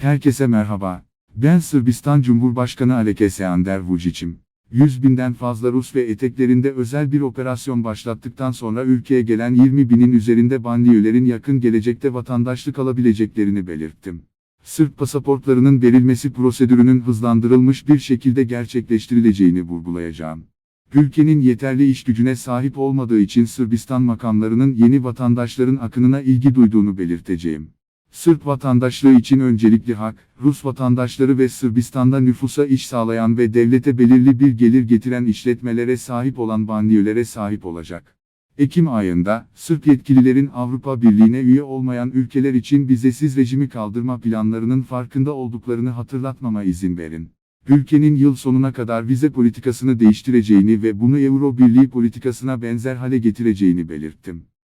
Herkese merhaba. Ben Sırbistan Cumhurbaşkanı Aleksandar Vučić'im. 100 binden fazla Rus ve eteklerinde özel bir operasyon başlattıktan sonra ülkeye gelen 20 binin üzerinde banliyölerin yakın gelecekte vatandaşlık alabileceklerini belirttim. Sırp pasaportlarının verilmesi prosedürünün hızlandırılmış bir şekilde gerçekleştirileceğini vurgulayacağım. Ülkenin yeterli iş gücüne sahip olmadığı için Sırbistan makamlarının yeni vatandaşların akınına ilgi duyduğunu belirteceğim. Sırp vatandaşlığı için öncelikli hak, Rus vatandaşları ve Sırbistan'da nüfusa iş sağlayan ve devlete belirli bir gelir getiren işletmelere sahip olan banliyölere sahip olacak. Ekim ayında, Sırp yetkililerin Avrupa Birliği'ne üye olmayan ülkeler için vizesiz rejimi kaldırma planlarının farkında olduklarını hatırlatmama izin verin. Ülkenin yıl sonuna kadar vize politikasını değiştireceğini ve bunu Euro Birliği politikasına benzer hale getireceğini belirttim.